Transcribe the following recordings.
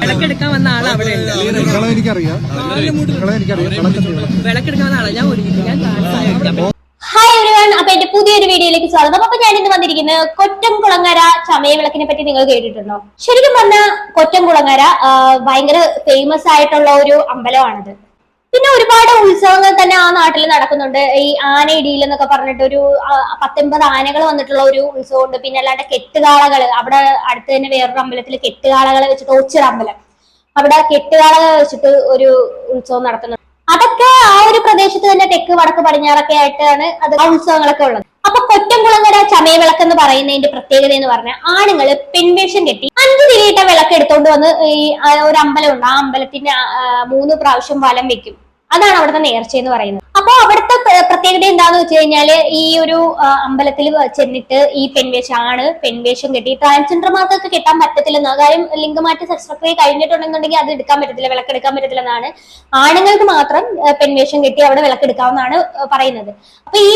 വിളക്കെടുക്കാൻ വന്ന ആൾ അവിടെ. എനിക്കറിയാം വിളക്കെടുക്കാൻ വന്ന ആളാ. ഞാൻ ഒരുങ്ങി ഞാൻ കാണിച്ചു ഹായ് എവരിവൺ അപ്പൊ എന്റെ പുതിയൊരു വീഡിയോയിലേക്ക് സ്വാഗതം. അപ്പൊ ഞാൻ ഇന്ന് വന്നിരിക്കുന്നത് കൊറ്റം കൊറ്റംകുളങ്ങര ചമയവിളക്കിനെ പറ്റി നിങ്ങൾ കേട്ടിട്ടുണ്ടോ? ശരിക്കും പറഞ്ഞ കൊറ്റം കുളങ്ങര ഭയങ്കര ഫേമസ് ആയിട്ടുള്ള ഒരു അമ്പലമാണിത്. പിന്നെ ഒരുപാട് ഉത്സവങ്ങൾ തന്നെ ആ നാട്ടിൽ നടക്കുന്നുണ്ട്. ഈ ആനയിടിയിൽ എന്നൊക്കെ പറഞ്ഞിട്ട് ഒരു പത്തൊമ്പത് ആനകൾ വന്നിട്ടുള്ള ഒരു ഉത്സവമുണ്ട്. പിന്നെ അല്ലാണ്ട് കെട്ടുകാളകൾ അവിടെ അടുത്ത് തന്നെ വേറൊരു അമ്പലത്തിൽ കെട്ടുകാളകളെ വെച്ചിട്ട് ഒച്ചിറ അമ്പലം. അവിടെ കെട്ടുകാളകളെ വെച്ചിട്ട് ഒരു ഉത്സവം നടത്തുന്നുണ്ട്. അതൊക്കെ ആ ഒരു പ്രദേശത്ത് തന്നെ തെക്ക് വടക്ക് പടിഞ്ഞാറൊക്കെ ആയിട്ടാണ് അത് ആ ഉത്സവങ്ങളൊക്കെ ഉള്ളത്. കൊറ്റംകുളങ്ങര ചമയവിളക്ക് എന്ന് പറയുന്നതിന്റെ പ്രത്യേകത എന്ന് പറഞ്ഞാൽ ആണുങ്ങൾ പെൺവേഷം കെട്ടി അഞ്ച് തിരിയിട്ട വിളക്ക് എടുത്തോണ്ട് വന്ന് ഈ ഒരു അമ്പലമുണ്ട്. ആ അമ്പലത്തിന്റെ മൂന്ന് പ്രാവശ്യം വലം വെക്കും. അതാണ് അവിടുത്തെ നേർച്ച എന്ന് പറയുന്നത്. അപ്പൊ അവിടുത്തെ പ്രത്യേകത എന്താന്ന് വെച്ച് കഴിഞ്ഞാൽ ഈ ഒരു അമ്പലത്തിൽ ചെന്നിട്ട് ഈ പെൺവേഷം ആണ് പെൺവേഷം കെട്ടി. ട്രാൻസ്ജെൻഡർമാർക്കൊക്കെ കെട്ടാൻ പറ്റത്തില്ലെന്ന? കാര്യം ലിംഗമാറ്റ ശസ്ത്രക്രിയ കഴിഞ്ഞിട്ടുണ്ടെന്നുണ്ടെങ്കിൽ അത് എടുക്കാൻ പറ്റത്തില്ല വിളക്കെടുക്കാൻ പറ്റത്തില്ലെന്നാണ്. ആണുങ്ങൾക്ക് മാത്രം പെൺവേഷം കെട്ടി അവിടെ വിളക്കെടുക്കാവുന്നതാണ് പറയുന്നത്. അപ്പൊ ഈ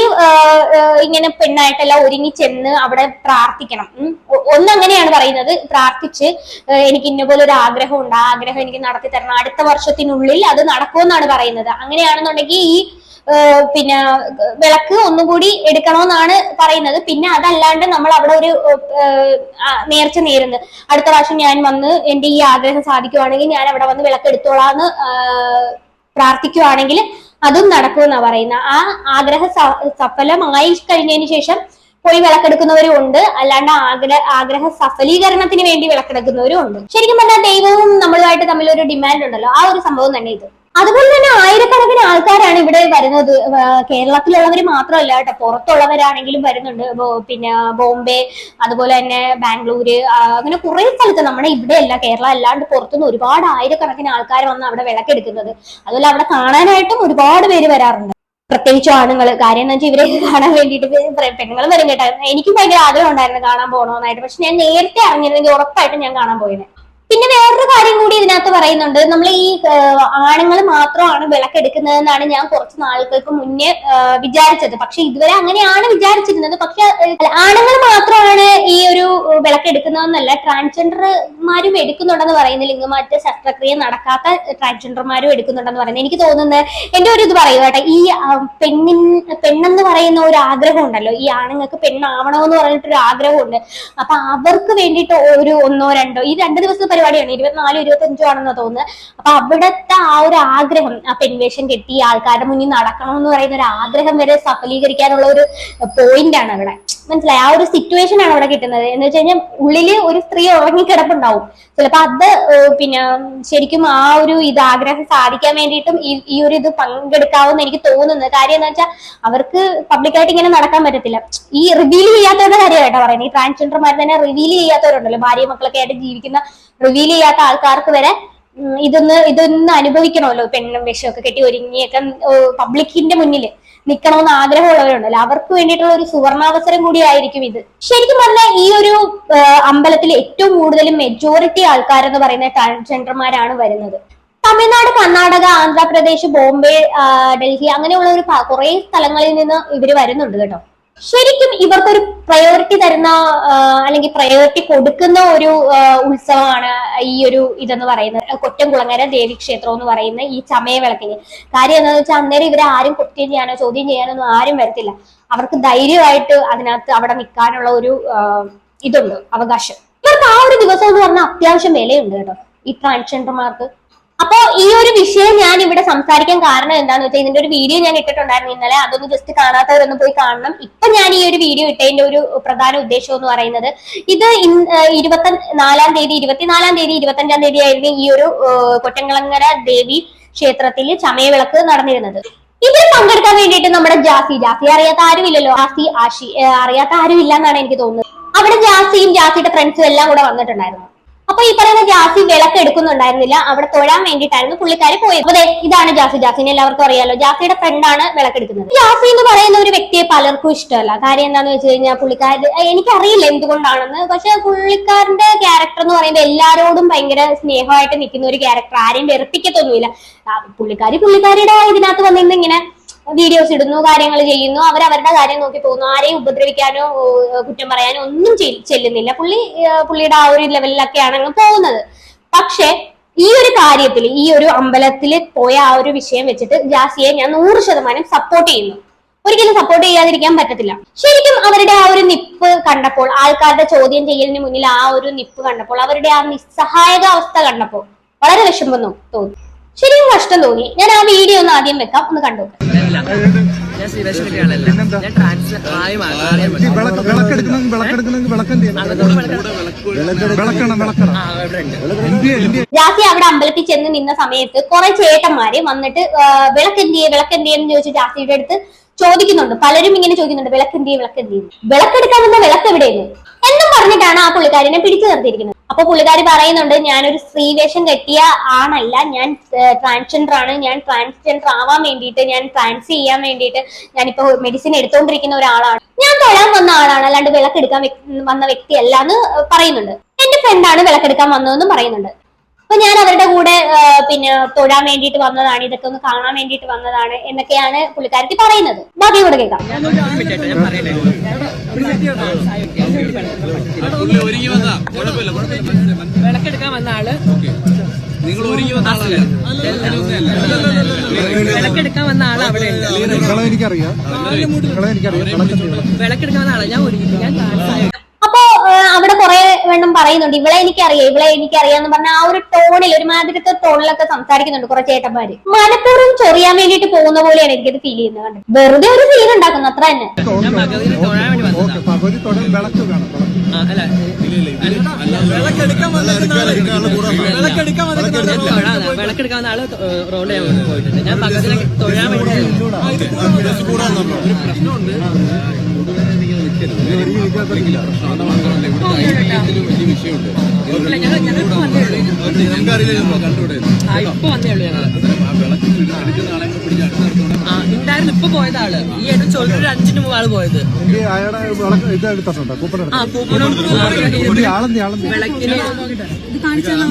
ഇങ്ങനെ പെണ്ണായിട്ടെല്ലാം ഒരുങ്ങി ചെന്ന് അവിടെ പ്രാർത്ഥിക്കണം. ഒന്നങ്ങനെയാണ് പറയുന്നത്. പ്രാർത്ഥിച്ച് എനിക്ക് ഇന്ന പോലെ ഒരു ആഗ്രഹം ഉണ്ട് ആ ആഗ്രഹം എനിക്ക് നടത്തി തരണം അടുത്ത വർഷത്തിനുള്ളിൽ അത് നടക്കുമെന്നാണ് പറയുന്നത്. അങ്ങനെയാണെന്നുണ്ടെങ്കിൽ ഈ പിന്നെ വിളക്ക് ഒന്നും കൂടി എടുക്കണമെന്നാണ് പറയുന്നത്. പിന്നെ അതല്ലാണ്ട് നമ്മൾ അവിടെ ഒരു നേർച്ച നേരുന്നത് അടുത്ത പ്രാവശ്യം ഞാൻ വന്ന് എന്റെ ഈ ആഗ്രഹം സാധിക്കുവാണെങ്കിൽ ഞാൻ അവിടെ വന്ന് വിളക്ക് എടുത്തോളാന്ന് പ്രാർത്ഥിക്കുവാണെങ്കിൽ അതും നടക്കുമെന്നാ പറയുന്ന ആ ആഗ്രഹ സഫലമായി കഴിഞ്ഞതിന് ശേഷം പോയി വിളക്കെടുക്കുന്നവരും ഉണ്ട്. അല്ലാണ്ട് ആഗ്രഹ ആഗ്രഹ സഫലീകരണത്തിന് വേണ്ടി വിളക്കെടുക്കുന്നവരും ഉണ്ട്. ശരിക്കും പറഞ്ഞാൽ ദൈവവും നമ്മളുമായിട്ട് തമ്മിൽ ഒരു ഡിമാൻഡ് ഉണ്ടല്ലോ. ആ ഒരു സംഭവം തന്നെ ഇത്. അതുപോലെ തന്നെ ആയിരക്കണക്കിന് ആൾക്കാരാണ് ഇവിടെ വരുന്നത്. കേരളത്തിലുള്ളവർ മാത്രമല്ല കേട്ടോ. പുറത്തുള്ളവരാണെങ്കിലും വരുന്നുണ്ട്. പിന്നെ ബോംബെ അതുപോലെ തന്നെ ബാംഗ്ലൂര് അങ്ങനെ കുറെ സ്ഥലത്ത് നമ്മുടെ ഇവിടെ അല്ല കേരളം അല്ലാണ്ട് പുറത്തുനിന്ന് ഒരുപാട് ആയിരക്കണക്കിന് ആൾക്കാർ വന്ന് അവിടെ വിളക്കെടുക്കുന്നത്. അതുപോലെ അവിടെ കാണാനായിട്ടും ഒരുപാട് പേര് വരാറുണ്ട്. പ്രത്യേകിച്ച് ആണുങ്ങൾ കാര്യം എന്ന് വെച്ചാൽ ഇവരെ കാണാൻ വേണ്ടിയിട്ട് പെണ്ണുങ്ങൾ വരും കേട്ടോ. എനിക്കും ഭയങ്കര ആഗ്രഹം ഉണ്ടായിരുന്നു കാണാൻ പോകണമെന്നായിട്ട് പക്ഷെ ഞാൻ നേരത്തെ അറിഞ്ഞിരുന്നെങ്കിൽ ഉറപ്പായിട്ടും ഞാൻ കാണാൻ പോയത് പിന്നെ വേറൊരു കാര്യം കൂടി ഇതിനകത്ത് പറയുന്നുണ്ട്. നമ്മൾ ഈ ആണുങ്ങൾ മാത്രമാണ് വിളക്കെടുക്കുന്നതെന്നാണ് ഞാൻ കുറച്ച് നാളുകൾക്ക് മുന്നേ വിചാരിച്ചത്. പക്ഷെ ഇതുവരെ അങ്ങനെയാണ് വിചാരിച്ചിരുന്നത്. പക്ഷെ ആണുങ്ങൾ മാത്രമാണ് ഈ ഒരു വിളക്കെടുക്കുന്നതെന്നല്ല ട്രാൻസ്ജെൻഡർമാരും എടുക്കുന്നുണ്ടെന്ന് പറയുന്നത് ലിംഗമാറ്റ ശസ്ത്രക്രിയ നടക്കാത്ത ട്രാൻസ്ജെൻഡർമാരും എടുക്കുന്നുണ്ടെന്ന് പറയുന്നത് എനിക്ക് തോന്നുന്നത് എന്റെ ഒരു ഇത് പറയുക കേട്ടെ. ഈ പെണ്ണിൻ പെണ്ണെന്ന് പറയുന്ന ഒരു ആഗ്രഹം ഉണ്ടല്ലോ. ഈ ആണുങ്ങൾക്ക് പെണ്ണാവണമെന്ന് പറഞ്ഞിട്ടൊരു ആഗ്രഹമുണ്ട്. അപ്പൊ അവർക്ക് വേണ്ടിയിട്ട് ഒരു ഒന്നോ രണ്ടോ ഈ രണ്ട് ദിവസത്തെ പരിപാടിയാണ്. ഇരുപത്തിനാലും ഇരുപത്തഞ്ചോ ആണെന്ന് തോന്നുന്നത് അപ്പൊ അവിടുത്തെ ആ ഒരു ആഗ്രഹം ആ പെൻവേഷൻ കെട്ടി ആൾക്കാരുടെ മുന്നിൽ നടക്കണം എന്ന് പറയുന്ന ഒരു ആഗ്രഹം വരെ സഫലീകരിക്കാനുള്ള ഒരു പോയിന്റ് ആണ് അവിടെ. മനസ്സിലായി? ആ ഒരു സിറ്റുവേഷൻ ആണ് അവിടെ കിട്ടുന്നത്. എന്ന് വെച്ച് കഴിഞ്ഞാൽ ഉള്ളിൽ ഒരു സ്ത്രീ ഉറങ്ങിക്കിടപ്പുണ്ടാവും. ചിലപ്പോ അത് പിന്നെ ശരിക്കും ആ ഒരു ഇത് ആഗ്രഹം സാധിക്കാൻ വേണ്ടിയിട്ടും ഈ ഒരു ഇത് പങ്കെടുക്കാവുന്ന എനിക്ക് തോന്നുന്നത്. കാര്യം എന്ന് വെച്ചാൽ അവർക്ക് പബ്ലിക്കായിട്ട് ഇങ്ങനെ നടക്കാൻ പറ്റത്തില്ല. ഈ റിവീൽ ചെയ്യാത്തവരുടെ കാര്യമായിട്ടാണ് പറയുന്നത് ഈ ട്രാൻസ്ജെൻഡർമാർ തന്നെ റിവീൽ ചെയ്യാത്തവരുണ്ടല്ലോ. ഭാര്യ മക്കളൊക്കെ ആയിട്ട് ജീവിക്കുന്ന റിവീൽ ചെയ്യാത്ത ആൾക്കാർക്ക് വരെ ഇതൊന്ന് ഇതൊന്ന് അനുഭവിക്കണമല്ലോ. പെണ്ണും വേഷമൊക്കെ കെട്ടി ഒരുങ്ങിയൊക്കെ പബ്ലിക്കിന്റെ മുന്നിൽ നിൽക്കണമെന്ന് ആഗ്രഹമുള്ളവരുണ്ടല്ലോ അവർക്ക് വേണ്ടിയിട്ടുള്ള ഒരു സുവർണാവസരം കൂടിയായിരിക്കും ഇത്. ശരിക്കും പറഞ്ഞാൽ ഈ ഒരു അമ്പലത്തിൽ ഏറ്റവും കൂടുതൽ മെജോറിറ്റി ആൾക്കാരെന്ന് പറയുന്ന ട്രാൻസ്ജെൻഡർമാരാണ് വരുന്നത്. തമിഴ്നാട് കർണാടക ആന്ധ്രാപ്രദേശ് ബോംബെ ഡൽഹി അങ്ങനെയുള്ള ഒരു കുറേ സ്ഥലങ്ങളിൽ നിന്ന് ഇവർ വരുന്നുണ്ട് കേട്ടോ. ശരിക്കും ഇവർക്കൊരു പ്രയോറിറ്റി തരുന്ന അല്ലെങ്കിൽ പ്രയോറിറ്റി കൊടുക്കുന്ന ഒരു ഉത്സവമാണ് ഈ ഒരു ഇതെന്ന് പറയുന്നത്. കൊറ്റംകുളങ്ങര ദേവീക്ഷേത്രം എന്ന് പറയുന്ന ഈ ചമയവിളക്കിന്. കാര്യം എന്താണെന്ന് വെച്ചാൽ അന്നേരം ഇവരെ ആരും കുറ്റം ചെയ്യാനോ ചോദ്യം ചെയ്യാനൊന്നും ആരും വരത്തില്ല. അവർക്ക് ധൈര്യമായിട്ട് അതിനകത്ത് അവിടെ നിൽക്കാനുള്ള ഒരു ഇതുണ്ട് അവകാശം. ഇവർക്ക് ആ ഒരു ദിവസം എന്ന് പറഞ്ഞാൽ അത്യാവശ്യം വിലയുണ്ട് കേട്ടോ. ഈ ട്രാൻസ്ജെൻഡർമാർക്ക് അപ്പോ ഈ ഒരു വിഷയം ഞാൻ ഇവിടെ സംസാരിക്കാൻ കാരണം എന്താണെന്ന് വെച്ചാൽ ഇതിന്റെ ഒരു വീഡിയോ ഞാൻ ഇട്ടിട്ടുണ്ടായിരുന്നു ഇന്നലെ. അതൊന്ന് ജസ്റ്റ് കാണാത്തവരൊന്ന് പോയി കാണണം. ഇപ്പൊ ഞാൻ ഈ ഒരു വീഡിയോ ഇട്ടതിന്റെ ഒരു പ്രധാന ഉദ്ദേശം എന്ന് പറയുന്നത് ഇത് ഇരുപത്തി നാലാം തീയതി ഇരുപത്തിനാലാം തീയതി ഇരുപത്തഞ്ചാം തീയതി ആയിരുന്നു ഈ ഒരു കൊറ്റങ്കളങ്ങര ദേവി ക്ഷേത്രത്തിൽ ചമയവിളക്ക് നടന്നിരുന്നത്. ഇതിൽ പങ്കെടുക്കാൻ വേണ്ടിയിട്ട് നമ്മുടെ ജാസി ജാസി അറിയാത്ത ആരുമില്ലല്ലോ? ആസി ആഷി അറിയാത്ത ആരും എന്നാണ് എനിക്ക് തോന്നുന്നത്. അവിടെ ജാസിയും ജാസിയുടെ ഫ്രണ്ട്സും എല്ലാം കൂടെ വന്നിട്ടുണ്ടായിരുന്നു. അപ്പൊ ഈ പറയുന്ന ജാസി വിളക്ക് എടുക്കുന്നുണ്ടായിരുന്നില്ല. അവിടെ തൊഴാൻ വേണ്ടിയിട്ടായിരുന്നു പുള്ളിക്കാരി പോയത്. അതെ ഇതാണ് ജാസി. ജാസിനെ എല്ലാവർക്കും അറിയാലോ. ജാസിയുടെ ഫ്രണ്ടാണ് വിളക്കെടുക്കുന്നത്. ജാസി എന്ന് പറയുന്ന ഒരു വ്യക്തിയെ പലർക്കും ഇഷ്ടമല്ല. കാര്യം എന്താന്ന് വെച്ച് കഴിഞ്ഞാൽ പുള്ളിക്കാരി എനിക്കറിയില്ല എന്തുകൊണ്ടാണെന്ന്. പക്ഷെ പുള്ളിക്കാരന്റെ ക്യാരക്ടർ എന്ന് പറയുമ്പോൾ എല്ലാരോടും ഭയങ്കര സ്നേഹമായിട്ട് നിൽക്കുന്ന ഒരു ക്യാരക്ടർ ആരെയും വെറുപ്പിക്കത്തൊന്നുമില്ല. പുള്ളിക്കാരി പുള്ളിക്കാരിയുടെ ഇതിനകത്ത് വന്നിരുന്ന് ഇങ്ങനെ വീഡിയോസ് ഇടുന്നു കാര്യങ്ങൾ ചെയ്യുന്നു അവർ അവരുടെ കാര്യം നോക്കി പോകുന്നു. ആരെയും ഉപദ്രവിക്കാനോ കുറ്റം പറയാനോ ഒന്നും ചെല്ലുന്നില്ല. പുള്ളി പുള്ളിയുടെ ആ ഒരു ലെവലിലൊക്കെയാണ് അങ്ങ് പോകുന്നത്. പക്ഷെ ഈ ഒരു കാര്യത്തിൽ ഈ ഒരു അമ്പലത്തിൽ പോയ ആ ഒരു വിഷയം വെച്ചിട്ട് ജാസിയെ ഞാൻ നൂറ് ശതമാനം സപ്പോർട്ട് ചെയ്യുന്നു. ഒരിക്കലും സപ്പോർട്ട് ചെയ്യാതിരിക്കാൻ പറ്റത്തില്ല. ശരിക്കും അവരുടെ ആ ഒരു നിപ്പ് കണ്ടപ്പോൾ ആൾക്കാരുടെ ചോദ്യം ചെയ്യലിന് മുന്നിൽ ആ ഒരു നിപ്പ് കണ്ടപ്പോൾ അവരുടെ ആ നിസ്സഹായക അവസ്ഥ കണ്ടപ്പോൾ വളരെ വിഷമം തോന്നി. ശരിക്കും കഷ്ടം തോന്നി. ഞാൻ ആ വീഡിയോ ഒന്ന് ആദ്യം വെക്കാം ഒന്ന് കണ്ടു ഞാൻ ഞാൻ ആയി മാറി ജാസി അവിടെ അമ്പലത്തിൽ ചെന്ന് നിന്ന സമയത്ത് കുറെ ചേട്ടന്മാര് വന്നിട്ട് വിളക്കെന്തിയെ വിളക്കെന്തിയെന്ന് ചോദിച്ചു രാത്രിയുടെ ജാസിയുടെ അടുത്ത് ചോദിക്കുന്നുണ്ട്. പലരും ഇങ്ങനെ ചോദിക്കുന്നുണ്ട് വിളക്കെന്തിയെ വിളക്കെന്തിയെ വിളക്കെടുക്കാൻ വന്ന വിളക്ക് എവിടെയെന്ന് എന്നും പറഞ്ഞിട്ടാണ് ആ പുള്ളിക്കാരനെ പിടിച്ചു നിർത്തിയിരിക്കുന്നത്. അപ്പൊ പുള്ളിക്കാരി പറയുന്നുണ്ട് ഞാനൊരു സ്ത്രീവേഷം കെട്ടിയ ആണല്ല ഞാൻ ട്രാൻസ്ജെൻഡർ ആണ്. ഞാൻ ട്രാൻസ്ജെൻഡർ ആവാൻ വേണ്ടിയിട്ട് ഞാൻ ട്രാൻസ് ചെയ്യാൻ വേണ്ടിയിട്ട് ഞാനിപ്പോ മെഡിസിൻ എടുത്തുകൊണ്ടിരിക്കുന്ന ഒരാളാണ്. ഞാൻ തൊഴാൻ വന്ന ആളാണ്. അല്ലാണ്ട് വിളക്കെടുക്കാൻ വന്ന വ്യക്തിയല്ല എന്ന് പറയുന്നുണ്ട്. എന്റെ ഫ്രണ്ടാണ് വിളക്കെടുക്കാൻ വന്നതെന്നും പറയുന്നുണ്ട്. അപ്പൊ ഞാൻ അവരുടെ കൂടെ പിന്നെ തൊഴാൻ വേണ്ടിയിട്ട് വന്നതാണ് ഇതൊക്കെ ഒന്ന് കാണാൻ വേണ്ടിയിട്ട് വന്നതാണ് എന്നൊക്കെയാണ് പുള്ളിക്കാരത്തി പറയുന്നത്. ബാക്കി കൂടെ കേൾക്കാം. വിളക്കെടുക്കാൻ വന്ന ആൾ. നിങ്ങൾ ഒരുങ്ങി വന്ന ആളല്ലേ വിളക്കെടുക്കാൻ വന്ന ആൾ അവിടെ എനിക്കറിയാം. വിളക്കെടുക്കാൻ വന്ന ആൾ. ഞാൻ ഒരുങ്ങി. ഞാൻ അപ്പൊ അവിടെ കുറെ വെണ്ണം പറയുന്നുണ്ട്. ഇവളെ എനിക്കറിയാം ഇവളെ എനിക്കറിയാന്ന് പറഞ്ഞ ആ ഒരു ടോണിൽ ഒരുമാതിരത്തെ ടോണിലൊക്കെ സംസാരിക്കുന്നുണ്ട് കുറച്ച് ഏട്ടന്മാര്. മനഃപൂർവം ചൊറിയാൻ വേണ്ടിട്ട് പോകുന്ന പോലെയാണ് എനിക്കത് ഫീൽ ചെയ്യുന്നത് കണ്ടത്. വെറുതെ ഒരു സീൻ ഉണ്ടാക്കുന്നു അത്ര തന്നെ. ഞാൻ ഭഗവതിനെ തൊഴാൻ വേണ്ടി വന്നതാ ഓക്കെ പകുതി തൊട വിളക്ക് വേണം വിളക്ക്. ആ, അല്ല തൊഴാൻ വിളക്കെടുക്കാൻ വന്ന? ആൾ റോഡ് പോയിട്ടുണ്ട്. ഞാൻ ഭഗവതിനെ തൊഴാൻ വേണ്ടി വലിയ ഉണ്ടായിരുന്നു ഇപ്പൊ പോയത് ആൾ ഈ അഞ്ചിന് മുമ്പ് ആൾ പോയത്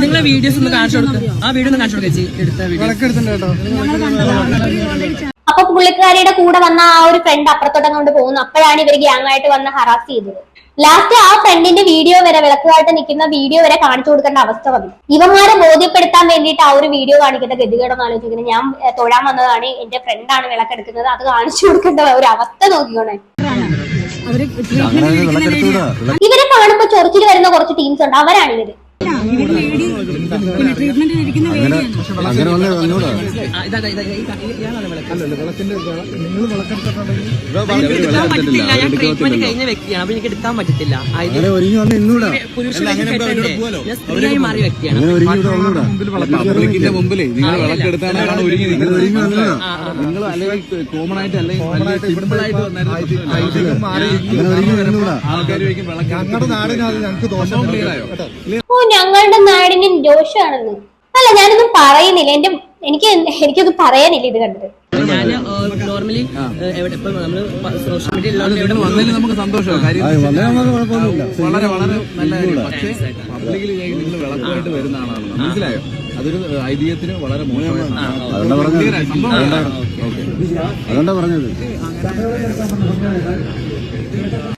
നിങ്ങളെ വീഡിയോസ് ഒന്ന് കാണിച്ചു കൊടുക്കും. ആ വീഡിയോ ഒന്ന് കാണിച്ചു കൊടുക്കാം ചേച്ചി. എടുത്ത വീഡിയോ അപ്പൊ പുള്ളിക്കാരിയുടെ കൂടെ വന്ന ആ ഒരു ഫ്രണ്ട് അപ്പുറത്തോട്ടം കൊണ്ട് പോകുന്നു. അപ്പോഴാണ് ഇവർ ഗ്യാങ് ആയിട്ട് വന്ന് ഹറാസ് ചെയ്തത്. ലാസ്റ്റ് ആ ഫ്രണ്ടിന്റെ വീഡിയോ വരെ വിളക്കുമായിട്ട് നിൽക്കുന്ന വീഡിയോ വരെ കാണിച്ചു കൊടുക്കേണ്ട അവസ്ഥ വന്നു. ഇവന്മാരെ ബോധ്യപ്പെടുത്താൻ വേണ്ടിയിട്ട് ആ ഒരു വീഡിയോ കാണിക്കുന്ന ഗതികേടം ആലോചിക്കുന്നത് ഞാൻ തൊഴാൻ വന്നതാണ്. എന്റെ ഫ്രണ്ടാണ് വിളക്കെടുക്കുന്നത്. അത് കാണിച്ചു കൊടുക്കേണ്ട ഒരു അവസ്ഥ നോക്കിക്കോണേ. ഇവരെ കാണുമ്പോ ചൊറിച്ചിൽ വരുന്ന കുറച്ച് ടീംസ് ഉണ്ട്. അവരാണ് ഇവർ അങ്ങനെ വന്നേ അല്ലല്ല വിളക്കിന്റെ നിങ്ങൾ വിളക്കെടുത്തിട്ടുണ്ടെങ്കിൽ എനിക്ക് എടുക്കാൻ പറ്റത്തില്ല. ഞാൻ ട്രീറ്റ്മെന്റ് കഴിഞ്ഞ വ്യക്തിയാണ്. അപ്പൊ എനിക്ക് എടുക്കാൻ പറ്റത്തില്ല. ആ, അങ്ങനെ ഒരുങ്ങി വന്ന് ഇന്നൂടാ. ഞാൻ സ്ത്രീയായി മാറിയ വ്യക്തിയാണ്. അങ്ങനെ ഒരുങ്ങി ഇവിടെ വന്നൂടാ. പബ്ലിക്കിന്റെ മുമ്പിലേ നിങ്ങൾ വിളക്കെടുത്താണ് ഒരാൾ ഒരുങ്ങി നിങ്ങൾ ഒരുങ്ങി വന്നൂടാ. നിങ്ങൾ അല്ലെങ്കിൽ കോമൺ ആയിട്ട് അല്ലെങ്കിൽ സിമ്പിൾ ആയിട്ട് വന്നായിരുന്നു അങ്ങനെ ആൾക്കാർ ഞങ്ങളുടെ നാടിനത് ഞങ്ങൾക്ക് ദോഷം ക്ലിയർ ആയോ? ഞങ്ങളുടെ നാടിന് ദോഷമാണെന്ന് അല്ല ഞാനൊന്നും പറയുന്നില്ല എന്റെ എനിക്ക് എനിക്കൊന്നും പറയാനില്ല ഇത് കണ്ടത് ഞാൻ നോർമലി എവിടെ ഇപ്പൊ നമ്മൾ സോഷ്യൽ മീഡിയ ഉള്ളതുകൊണ്ട് എവിടെ വന്നതിൽ നമുക്ക് സന്തോഷമാണ് കാര്യം വന്നേ വളരെ വളരെ നല്ല കാര്യം പക്ഷേ പബ്ലിക്കിൽ നിങ്ങൾ വിളക്കുമായിട്ട് വരുന്ന ആളാണ് മനസ്സിലായോ അതൊരു ഐതിഹ്യത്തിന് വളരെ പറഞ്ഞത്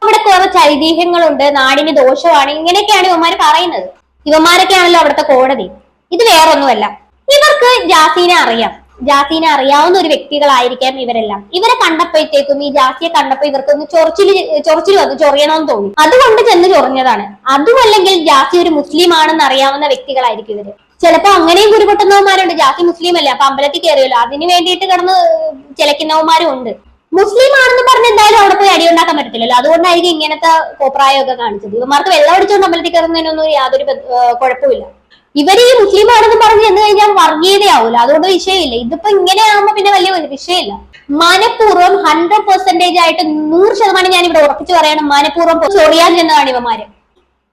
അവിടെ കുറച്ച് ഐതിഹ്യങ്ങളുണ്ട് നാടിന് ദോഷമാണ് ഇങ്ങനെയൊക്കെയാണ് ഇവന്മാര് പറയുന്നത് ഇവന്മാരൊക്കെയാണല്ലോ അവിടുത്തെ കോടതി. ഇത് വേറൊന്നുമല്ല. ഇവർക്ക് ജാസീനെ അറിയാം. ജാസീനെ അറിയാവുന്ന ഒരു വ്യക്തികളായിരിക്കാം ഇവരെല്ലാം. ഇവരെ കണ്ടപ്പോഴത്തേക്കും ഈ ജാസിയെ കണ്ടപ്പോ ഇവർക്കൊന്ന് ചൊറിച്ചിൽ ചൊറിച്ചിൽ വന്നു ചൊറിയണമെന്ന് തോന്നി. അതുകൊണ്ട് ചെന്ന് ചൊറിഞ്ഞതാണ്. അതുമല്ലെങ്കിൽ ജാസി ഒരു മുസ്ലിം ആണെന്ന് അറിയാവുന്ന വ്യക്തികളായിരിക്കും ഇവർ. ചിലപ്പോ അങ്ങനെയും കുരുപൊട്ടുന്നവന്മാരുണ്ട് ജാസി മുസ്ലിം അല്ലേ അപ്പൊ അമ്പലത്തിൽ കയറിയല്ലോ. അതിന് വേണ്ടിയിട്ട് കിടന്ന് ചിലക്കുന്നവന്മാരും ഉണ്ട്. മുസ്ലിം ആണെന്ന് പറഞ്ഞ് എന്തായാലും അവിടെ പോയി അടിയുണ്ടാക്കാൻ പറ്റത്തില്ലല്ലോ. അതുകൊണ്ടായിരിക്കും ഇങ്ങനത്തെ കോപ്രായമൊക്കെ കാണിച്ചത്. ഇവന്മാർക്ക് വെള്ളം അടിച്ചുകൊണ്ട് അമ്പലത്തിൽ കയറുന്നതിനൊന്നും യാതൊരു കുഴപ്പമില്ല ഇവർ ഈ മുസ്ലിം ആണെന്ന് പറഞ്ഞ് ചെന്ന് കഴിഞ്ഞാൽ വർഗീയതയാവൂല അതുകൊണ്ട് വിഷയമില്ല. ഇതിപ്പോ ഇങ്ങനെ ആവുമ്പോ പിന്നെ വലിയ വിഷയമില്ല. മനഃപൂർവം ഹൺഡ്രഡ് പെർസെന്റേജ് ആയിട്ട് നൂറ് ശതമാനം ഞാൻ ഇവിടെ ഉറപ്പിച്ചു പറയണം മനഃപൂർവം ചൊറിയാൻ ചെന്നതാണ് ഇവന്മാര്.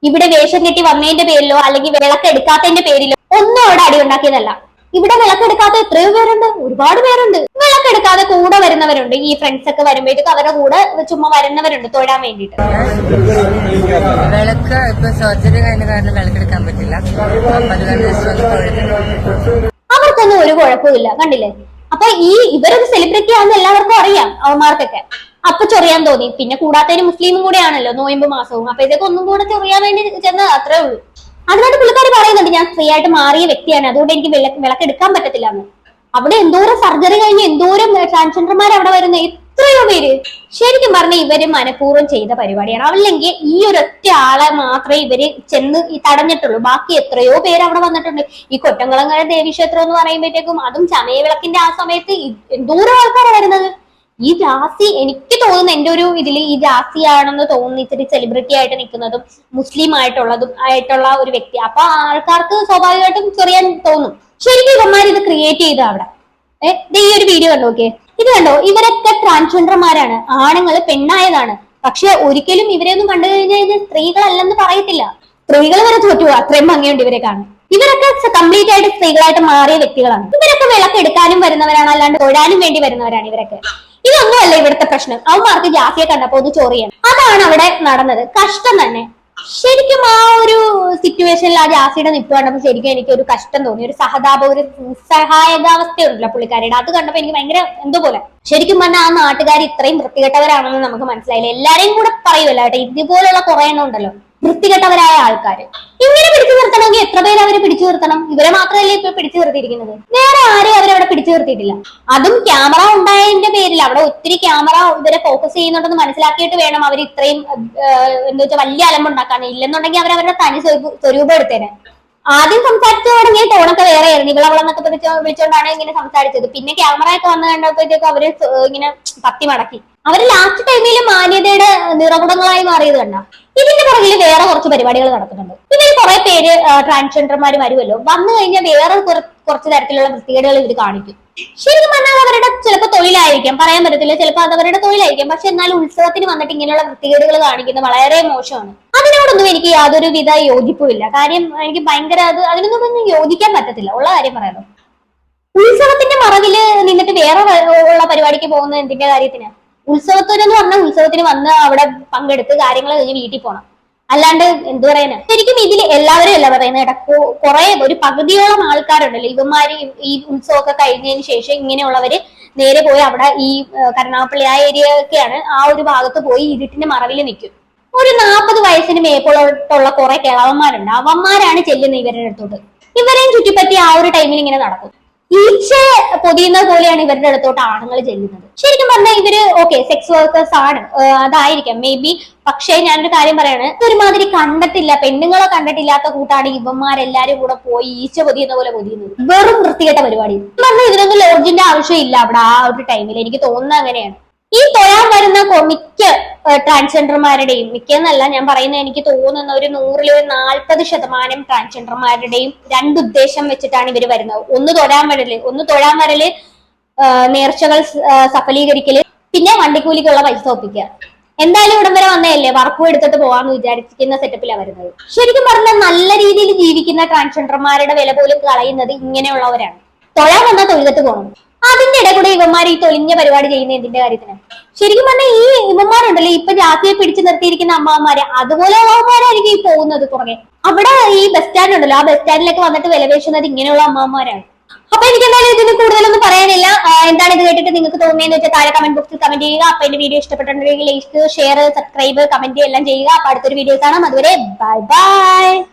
ഇവിടെ വേഷം കെട്ടി വന്നതിന്റെ പേരിലോ അല്ലെങ്കിൽ വിളക്കെടുക്കാത്തതിന്റെ പേരിലോ ഒന്നും അവിടെ അടി ഉണ്ടാക്കിയതല്ല. ഇവിടെ വിളക്കെടുക്കാത്ത എത്രയോ പേരുണ്ട്. ഒരുപാട് പേരുണ്ട്. വിളക്കെടുക്കാതെ കൂടെ വരുന്നവരുണ്ട്. ഈ ഫ്രണ്ട്സ് ഒക്കെ വരുമ്പോഴത്തേക്ക് അവരുടെ കൂടെ ചുമ്മാ വരുന്നവരുണ്ട് തൊഴാൻ വേണ്ടിട്ട് വിളക്ക് ഇപ്പൊ സർജറി കഴിഞ്ഞ കാരണം വിളക്കെടുക്കാൻ പറ്റില്ല. അവർക്കൊന്നും ഒരു കുഴപ്പമില്ല കണ്ടില്ലേ? അപ്പൊ ഈ ഇവരൊരു സെലിബ്രിറ്റി ആണെന്ന് എല്ലാവർക്കും അറിയാം അവന്മാർക്കൊക്കെ. അപ്പൊ ചൊറിയാൻ തോന്നി. പിന്നെ കൂടാത്തതിന് മുസ്ലിമും കൂടെ ആണല്ലോ നോയമ്പ് മാസവും. അപ്പൊ ഇതൊക്കെ ഒന്നും കൂടെ ചൊറിയാൻ വേണ്ടി ചെന്ന അത്രേ ഉള്ളൂ. അതിനകത്ത് പുള്ളിക്കാരി പറയുന്നുണ്ട് ഞാൻ സ്ത്രീ ആയിട്ട് മാറിയ വ്യക്തിയാണ്. അതുകൊണ്ട് എനിക്ക് വിളക്ക് വിളക്കെടുക്കാൻ പറ്റത്തില്ല എന്ന് അവിടെ എന്തോരം സർജറി കഴിഞ്ഞ് എന്തോരം ട്രാൻസ്ജെൻഡർമാർ അവിടെ വരുന്ന? എത്രയോ പേര്. ശരിക്കും പറഞ്ഞ ഇവർ മനഃപൂർവം ചെയ്ത പരിപാടിയാണ്. അല്ലെങ്കിൽ ഈ ഒരൊറ്റ ആളെ മാത്രമേ ഇവർ ചെന്ന് തടഞ്ഞിട്ടുള്ളൂ. ബാക്കി എത്രയോ പേര് അവിടെ വന്നിട്ടുണ്ട്. ഈ കൊറ്റംകുളങ്ങര ദേവീക്ഷേത്രം എന്ന് പറയുമ്പോഴത്തേക്കും അതും ചമയവിളക്കിന്റെ ആ സമയത്ത് എന്തോരം ആൾക്കാരാണ് വരുന്നത്? ഈ ജാസി എനിക്ക് തോന്നുന്നു എന്റെ ഒരു ഇതിൽ ഈ ജാസി ആണെന്ന് തോന്നുന്നു ഇത്തിരി സെലിബ്രിറ്റി ആയിട്ട് നിൽക്കുന്നതും മുസ്ലിം ആയിട്ടുള്ളതും ആയിട്ടുള്ള ഒരു വ്യക്തി. അപ്പൊ ആൾക്കാർക്ക് സ്വാഭാവികമായിട്ടും ചെറിയാൻ തോന്നും. ശരിക്കും ഇവന്മാർ ഇത് ക്രിയേറ്റ് ചെയ്ത അവിടെ. ഏഹ് ഈ ഒരു വീഡിയോ കണ്ടോ നോക്കിയേ? ഇത് കണ്ടോ? ഇവരൊക്കെ ട്രാൻസ്ജെൻഡർമാരാണ് ആണുങ്ങൾ പെണ്ണായതാണ്. പക്ഷെ ഒരിക്കലും ഇവരെയൊന്നും കണ്ടു കഴിഞ്ഞാൽ ഇത് സ്ത്രീകളല്ലെന്ന് പറയത്തില്ല. സ്ത്രീകൾ വരെ തോറ്റു. അത്രയും ഭംഗിയുണ്ട് ഇവരെ കാണാൻ. ഇവരൊക്കെ കംപ്ലീറ്റ് ആയിട്ട് സ്ത്രീകളായിട്ട് മാറിയ വ്യക്തികളാണ്. ഇവരൊക്കെ വിളക്ക് എടുക്കാനും വരുന്നവരാണ്. അല്ലാണ്ട് തൊഴാനും വേണ്ടി വരുന്നവരാണ് ഇവരൊക്കെ. ഇതൊന്നുമല്ല ഇവിടുത്തെ പ്രശ്നം. അവന്മാർക്ക് ജാസിയെ കണ്ടപ്പോ ഒന്ന് ചോറിയാണ് അതാണ് അവിടെ നടന്നത്. കഷ്ടം തന്നെ. ശരിക്കും ആ ഒരു സിറ്റുവേഷനിൽ ആ ജാസിയുടെ നിപ്പ് കണ്ടപ്പോൾ ശരിക്കും എനിക്ക് ഒരു കഷ്ടം തോന്നി. ഒരു സഹതാപ ഒരു സഹായകാവസ്ഥയുണ്ടല്ലോ പുള്ളിക്കാരിയുടെ. അത് കണ്ടപ്പോ എനിക്ക് ഭയങ്കര എന്തോ പോലെ. ശരിക്കും പറഞ്ഞാൽ ആ നാട്ടുകാർ ഇത്രയും വൃത്തികെട്ടവരാണെന്ന് നമുക്ക് മനസ്സിലായില്ല. എല്ലാരെയും കൂടെ പറയുമല്ലോ കേട്ടോ. ഇതുപോലുള്ള കുറെ എണ്ണം ഉണ്ടല്ലോ. വൃത്തികെട്ടവരായ ആൾക്കാര്. ഇങ്ങനെ പിടിച്ചു നിർത്തണമെങ്കിൽ എത്ര പേര് അവരെ പിടിച്ചു നിർത്തണം? ഇവരെ മാത്രമല്ലേ ഇപ്പൊ പിടിച്ചു നിർത്തിയിരിക്കുന്നത്? വേറെ ആരെയും അവരവിടെ പിടിച്ചു നിർത്തിയിട്ടില്ല. അതും ക്യാമറ ഉണ്ടായതിന്റെ പേരിൽ അവിടെ ഒത്തിരി ക്യാമറ ഇവരെ ഫോക്കസ് ചെയ്യുന്നുണ്ടെന്ന് മനസ്സിലാക്കിയിട്ട് വേണം അവർ ഇത്രയും എന്താ വെച്ചാൽ വലിയ അലമ്പുണ്ടാക്കാൻ ഇല്ലെന്നുണ്ടെങ്കിൽ അവർ അവരുടെ തനി സ്വരൂ- സ്വരൂപം എടുത്തേനെ. ആദ്യം സംസാരിച്ചു തുടങ്ങിയ ടോണൊക്കെ വേറെ ആയിരുന്നു ഇവളവളെന്നൊക്കെ വിളിച്ചോ വിളിച്ചോണ്ടാണ് ഇങ്ങനെ സംസാരിച്ചത്. പിന്നെ ക്യാമറ ഒക്കെ വന്നു കണ്ടപ്പോഴത്തേക്ക് അവർ ഇങ്ങനെ പത്തി മടക്കി. അവർ ലാസ്റ്റ് ടൈമിൽ മാന്യതയുടെ നിറകുടങ്ങളായി മാറിയത് കണ്ട? ഇതിന്റെ പുറകിൽ വേറെ കുറച്ച് പരിപാടികൾ നടക്കുന്നുണ്ട്. ഇവർ കുറെ പേര് ട്രാൻസ്ജെൻഡർമാർ വരുമല്ലോ വന്നു കഴിഞ്ഞാൽ വേറെ കുറ- കുറച്ച് തരത്തിലുള്ള വൃത്തികേടുകൾ ഇവർ കാണിക്കും. ശരിക്കും പറഞ്ഞാൽ അവരുടെ ചിലപ്പോൾ തൊഴിലായിരിക്കാം. പറയാൻ പറ്റത്തില്ല. ചിലപ്പോൾ അത് അവരുടെ തൊഴിലായിരിക്കാം. പക്ഷെ എന്നാൽ ഉത്സവത്തിന് വന്നിട്ട് ഇങ്ങനെയുള്ള വൃത്തികേടുകൾ കാണിക്കുന്നത് വളരെ മോശമാണ്. അതിനോടൊന്നും എനിക്ക് യാതൊരു വിധ യോജിപ്പുമില്ല. കാര്യം എനിക്ക് ഭയങ്കര അത് അതിനൊന്നും യോജിക്കാൻ പറ്റത്തില്ല. ഉള്ള കാര്യം പറയാമോ ഉത്സവത്തിന്റെ മറവിൽ നിന്നിട്ട് വേറെ ഉള്ള പരിപാടിക്ക് പോകുന്ന എന്തിന്റെ കാര്യത്തിന്? ഉത്സവത്തിന് എന്ന് പറഞ്ഞാൽ ഉത്സവത്തിന് വന്ന് അവിടെ പങ്കെടുത്ത് കാര്യങ്ങൾ കഴിഞ്ഞ് വീട്ടിൽ പോകണം അല്ലാണ്ട് എന്ത് പറയുന്നത് ശരിക്കും ഇതിൽ എല്ലാവരും അല്ല പറയുന്നത് കേട്ടോ. കുറെ ഒരു പകുതിയോളം ആൾക്കാരുണ്ടല്ലോ ഇവന്മാര് ഈ- ഉത്സവമൊക്കെ കഴിഞ്ഞതിന് ശേഷം ഇങ്ങനെയുള്ളവര് നേരെ പോയി അവിടെ ഈ കരുണാപ്പള്ളി ആ ഏരിയ ഒക്കെയാണ് ആ ഒരു ഭാഗത്ത് പോയി ഇരുട്ടിന്റെ മറവിൽ നിൽക്കും. ഒരു നാൽപ്പത് വയസ്സിന് മേപ്പോളോട്ടുള്ള കുറെ കിളവന്മാരുണ്ട്. അവന്മാരാണ് ചെല്ലുന്നത് ഇവരുടെ അടുത്തോട്ട്. ഇവരെയും ചുറ്റിപ്പറ്റി ആ ഒരു ടൈമിൽ ഇങ്ങനെ നടക്കും. ഈച്ച പൊതിയുന്ന പോലെയാണ് ഇവരുടെ അടുത്തോട്ട് ആണുങ്ങൾ ചെല്ലുന്നത്. ശരിക്കും പറഞ്ഞാൽ ഇവർ ഓക്കെ സെക്സ് വർക്കേഴ്സ് ആണ്. അതായിരിക്കാം മേ ബി പക്ഷേ ഞാനൊരു കാര്യം പറയാണ് ഒരുമാതിരി കണ്ടിട്ടില്ല പെണ്ണുങ്ങളെ കണ്ടിട്ടില്ലാത്ത കൂട്ടാണ് ഇവന്മാരെല്ലാരും കൂടെ പോയി ഈച്ച പൊതിയുന്ന പോലെ പൊതിയുന്നത്. വെറും വൃത്തികെട്ട പരിപാടി. പറഞ്ഞാൽ ഇതിനൊന്നും ലോഡ്ജിന്റെ ആവശ്യമില്ല അവിടെ ആ ഒരു ടൈമിൽ എനിക്ക് തോന്നുന്നത് അങ്ങനെയാണ്. ഈ തൊഴാൻ വരുന്ന മിക്ക ട്രാൻസ്ജെൻഡർമാരുടെയും മിക്കെന്നല്ല ഞാൻ പറയുന്നത് എനിക്ക് തോന്നുന്ന ഒരു നൂറിൽ ഒരു നാൽപ്പത് ശതമാനം ട്രാൻസ്ജെൻഡർമാരുടെയും രണ്ട് ഉദ്ദേശം വെച്ചിട്ടാണ് ഇവർ വരുന്നത്. ഒന്ന് തൊഴാൻ വരൽ ഒന്ന് തൊഴാൻ വരൽ നേർച്ചകൾ സഫലീകരിക്കൽ പിന്നെ വണ്ടിക്കൂലിക്കുള്ള പൈസ ഒപ്പിക്കുക എന്തായാലും ഇവിടം വരെ വന്നതല്ലേ? വർക്കും എടുത്തിട്ട് പോവാന്ന് വിചാരിക്കുന്ന സെറ്റപ്പിലാണ് വരുന്നത്. ശരിക്കും പറഞ്ഞാൽ നല്ല രീതിയിൽ ജീവിക്കുന്ന ട്രാൻസ്ജെൻഡർമാരുടെ വില പോലും കളയുന്നത് ഇങ്ങനെയുള്ളവരാണ്. തൊഴാൻ വന്നാൽ തൊഴിലത്ത് പോകണം അതിന്റെ ഇടയിൽ കൂടെ ഇവന്മാർ ഈ തൊലിഞ്ഞ പരിപാടി ചെയ്യുന്ന എന്തിന്റെ കാര്യത്തിന്? ശരിക്കും പറഞ്ഞാൽ ഈ ഇവന്മാരുണ്ടല്ലോ ഇപ്പൊ ജാതിയെ പിടിച്ചു നിർത്തിയിരിക്കുന്ന അമ്മമാരെ അതുപോലെ അമ്മമാരായിരിക്കും ഈ പോകുന്നത് പുറകെ. അവിടെ ഈ ബസ് സ്റ്റാൻഡ് ഉണ്ടല്ലോ ആ ബസ് സ്റ്റാൻഡിലൊക്കെ വന്നിട്ട് വിലപേശുന്നത് ഇങ്ങനെയുള്ള അമ്മമാരാണ് അപ്പൊ എനിക്ക് എന്തായാലും ഇതിന് കൂടുതലൊന്നും പറയാനില്ല. എന്താണ് ഇത് കേട്ടിട്ട് നിങ്ങൾക്ക് തോന്നിയെന്ന് വെച്ചാൽ താഴെ കമന്റ് ബോക്സിൽ കമന്റ് ചെയ്യുക. അപ്പൊ എന്റെ വീഡിയോ ഇഷ്ടപ്പെട്ടിട്ടുണ്ടെങ്കിൽ ലൈക്ക് ഷെയർ സബ്സ്ക്രൈബ് കമന്റ് എല്ലാം ചെയ്യുക. അപ്പൊ അടുത്തൊരു വീഡിയോ കാണാം. അതുവരെ ബൈ ബൈ